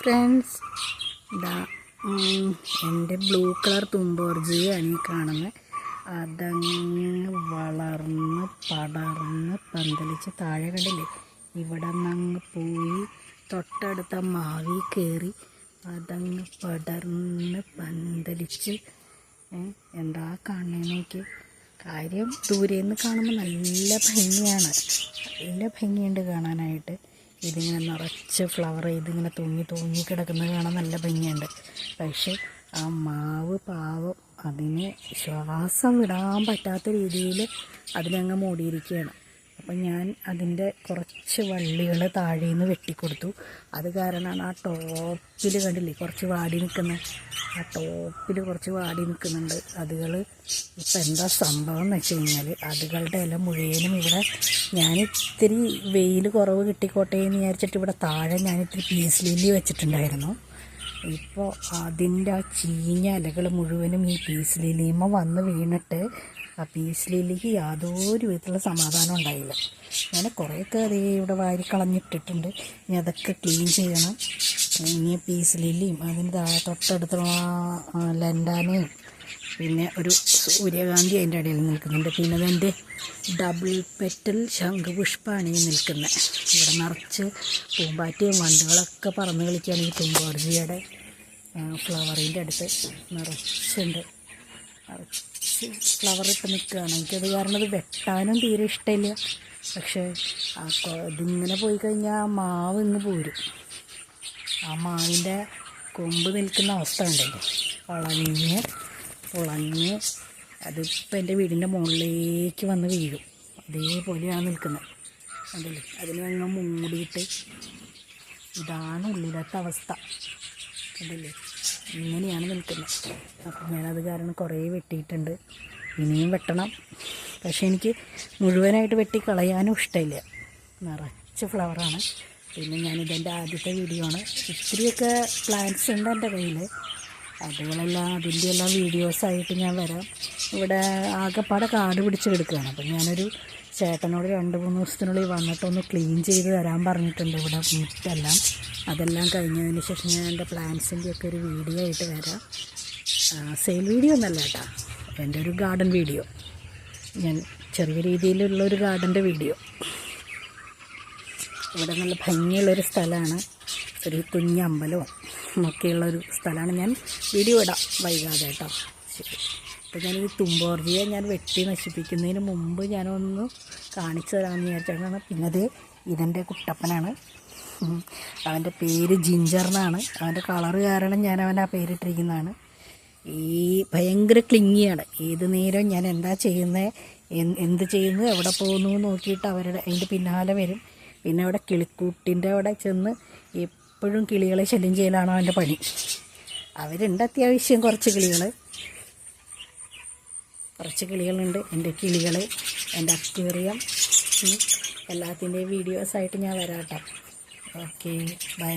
Friends ഇതാ എന്റെ blue colour തുമ്പോർജിയാണ് ഈ കാണുന്നത് അതങ്ങ് വളർന്ന് പടർന്ന് പന്തലിച്ച് താഴെ കണ്ടില്ലേ? ഇവിടെ നിന്നങ്ങ് പോയി തൊട്ടടുത്ത മാവി കയറി അതങ്ങ് പടർന്ന് പന്തലിച്ച് എന്താ കാണണേ നോക്കി കാര്യം ദൂരെ നിന്ന് കാണുമ്പോൾ നല്ല ഭംഗിയാണ്. നല്ല ഭംഗിയുണ്ട് കാണാനായിട്ട്. ഇതിങ്ങനെ നിറച്ച് ഫ്ലവർ ഇതിങ്ങനെ തൂങ്ങി തൂങ്ങി കിടക്കുന്നത് കാണാൻ നല്ല ഭംഗിയുണ്ട്. പക്ഷെ ആ മാവ് പാവം അതിന് ശ്വാസം വിടാൻ പറ്റാത്ത രീതിയിൽ അതിനങ്ങ് മൂടിയിരിക്കുകയാണ്. അപ്പം ഞാൻ അതിന്റെ കുറച്ച് വള്ളികൾ താഴെ നിന്ന് വെട്ടിക്കൊടുത്തു. അത് കാരണമാണ് ആ ടോപ്പിൽ കണ്ടില്ലേ കുറച്ച് വാടി നിൽക്കുന്നത് ആ ടോപ്പിൽ കുറച്ച് വാടി നിൽക്കുന്നുണ്ട്. അതുകൾ ഇപ്പം എന്താ സംഭവം എന്ന് വെച്ച് കഴിഞ്ഞാൽ അതുകളുടെ ഇല മുഴുവനും ഇവിടെ ഞാൻ ഇത്തിരി വെയിൽ കുറവ് കിട്ടിക്കോട്ടെ എന്ന് വിചാരിച്ചിട്ട് ഇവിടെ താഴെ ഞാൻ ഇത്തിരി പീസ് ലില്ലി വെച്ചിട്ടുണ്ടായിരുന്നു. ഇപ്പോൾ അതിന്റെ ആ ചീഞ്ഞ ഇലകൾ മുഴുവനും ഈ പീസ് വന്ന് വീണിട്ട് ആ പീസ് ലില്ലിക്ക് യാതൊരു വിധത്തിലുള്ള സമാധാനം ഉണ്ടായില്ല. ഞാൻ കുറേയൊക്കെ അതേ ഇവിടെ വാരി കളഞ്ഞിട്ടിട്ടുണ്ട്. ഇനി അതൊക്കെ ക്ലീൻ ചെയ്യണം. ഇനി പീസ് അതിന്റെ തൊട്ടടുത്തുള്ള ലൻഡാനയും പിന്നെ ഒരു സൂര്യകാന്തി അതിന്റെ ഇടയിൽ നിൽക്കുന്നുണ്ട്. പിന്നെ അതെന്റെ ഡബിൾ പെറ്റൽ ശംഖുപുഷ്പമാണ് ഈ നിൽക്കുന്നത്. ഇവിടെ നിറച്ച് പൂമ്പാറ്റയും വണ്ടുകളൊക്കെ പറന്ന് കളിക്കുകയാണ് ഈ തുമ്പോർജിയുടെ ഫ്ലവറിന്റെ അടുത്ത്. നിറച്ചുണ്ട്. നിറച്ച് ഫ്ലവർ ഇട്ട് നിൽക്കുകയാണ്. എനിക്കത് കാരണം അത് വെട്ടാനും തീരെ ഇഷ്ടമില്ല. പക്ഷേ ഇതിങ്ങനെ പോയി കഴിഞ്ഞാൽ ആ മാവ് ഇന്ന് പോരും. ആ മാവിന്റെ കൊമ്പ് നിൽക്കുന്ന അവസ്ഥ ഉണ്ടല്ലോ. വളഞ്ഞ് പൊളഞ്ഞ് അതിപ്പോൾ എന്റെ വീടിന്റെ മുകളിലേക്ക് വന്ന് വീഴും. അതേപോലെയാണ് നിൽക്കുന്നത്. അതല്ലേ അതിനെ അങ്ങ് മൂടിയിട്ട് ഇതാണ് ഉള്ളിലത്തെ അവസ്ഥ. കണ്ടില്ലേ? ഇങ്ങനെയാണ് നിൽക്കുന്നത്. അപ്പം ഞാനത് കാരണം കുറേ വെട്ടിയിട്ടുണ്ട്. ഇനിയും വെട്ടണം. പക്ഷേ എനിക്ക് മുഴുവനായിട്ട് വെട്ടി കളയാനും ഇഷ്ടമില്ല. നിറച്ച് ഫ്ലവറാണ്. പിന്നെ ഞാനിതെന്റെ ആദ്യത്തെ വീഡിയോ ആണ്. ഇത്തിരിയൊക്കെ പ്ലാന്റ്സ് ഉണ്ട് എന്റെ കയ്യിൽ അതുകളെല്ലാം അതിന്റെ എല്ലാം വീഡിയോസായിട്ട് ഞാൻ വരാം. ഇവിടെ ആകെപ്പാടെ കാട് പിടിച്ച് കിടക്കുകയാണ്. അപ്പം ഞാനൊരു ചേട്ടനോട് രണ്ട് മൂന്ന് ദിവസത്തിനുള്ളിൽ വന്നിട്ടൊന്ന് ക്ലീൻ ചെയ്ത് തരാൻ പറഞ്ഞിട്ടുണ്ട് ഇവിടെ മുറ്റെല്ലാം. അതെല്ലാം കഴിഞ്ഞതിന് ശേഷം ഞാൻ എന്റെ പ്ലാന്റ്സിന്റെ ഒക്കെ ഒരു വീഡിയോ ആയിട്ട് വരാം. സെയിൽ വീഡിയോ ഒന്നല്ല കേട്ടോ. എന്റെ ഒരു ഗാർഡൻ വീഡിയോ ഞാൻ ചെറിയ രീതിയിലുള്ള ഒരു ഗാർഡന്റെ വീഡിയോ ഇവിടെ നല്ല ഭംഗിയുള്ളൊരു സ്ഥലമാണ്. ഒരു കുഞ്ഞ് അമ്പലവും ഒക്കെയുള്ളൊരു സ്ഥലമാണ്. ഞാൻ വീഡിയോ ഇടാം വൈകാതെ കേട്ടോ. അപ്പോൾ ഞാൻ ഈ തുമ്പോർജിയെ ഞാൻ വെട്ടി നശിപ്പിക്കുന്നതിന് മുമ്പ് ഞാനൊന്ന് കാണിച്ചു തരാമെന്ന് വിചാരിച്ചാണ് പിന്നത് ഇതെന്റെ കുട്ടപ്പനാണ്. അവന്റെ പേര് ജിഞ്ചർ എന്നാണ്. അവന്റെ കളറ് കാരണം ഞാൻ അവൻ ആ പേരിട്ടിരിക്കുന്നതാണ്. ഈ ഭയങ്കര ക്ലിങ്ങിയാണ്. ഏത് നേരം ഞാൻ എന്താ ചെയ്യുന്നത് എന്ത് ചെയ്യുന്നു എവിടെ പോകുന്നു നോക്കിയിട്ട് അവരുടെ അതിന്റെ പിന്നാലെ വരും. പിന്നെ അവിടെ കിളിക്കൂട്ടിന്റെ അവിടെ ചെന്ന് എപ്പോഴും കിളികളെ ശല്യം ചെയ്യലാണ് അവന്റെ പണി. അവരുണ്ട് അത്യാവശ്യം കുറച്ച് കിളികൾ കുറച്ച് കിളികളുണ്ട്. എന്റെ കിളികൾ എന്റെ അക്വേറിയം എല്ലാത്തിന്റെയും വീഡിയോസായിട്ട് ഞാൻ വരാം കേട്ടോ. Okay bye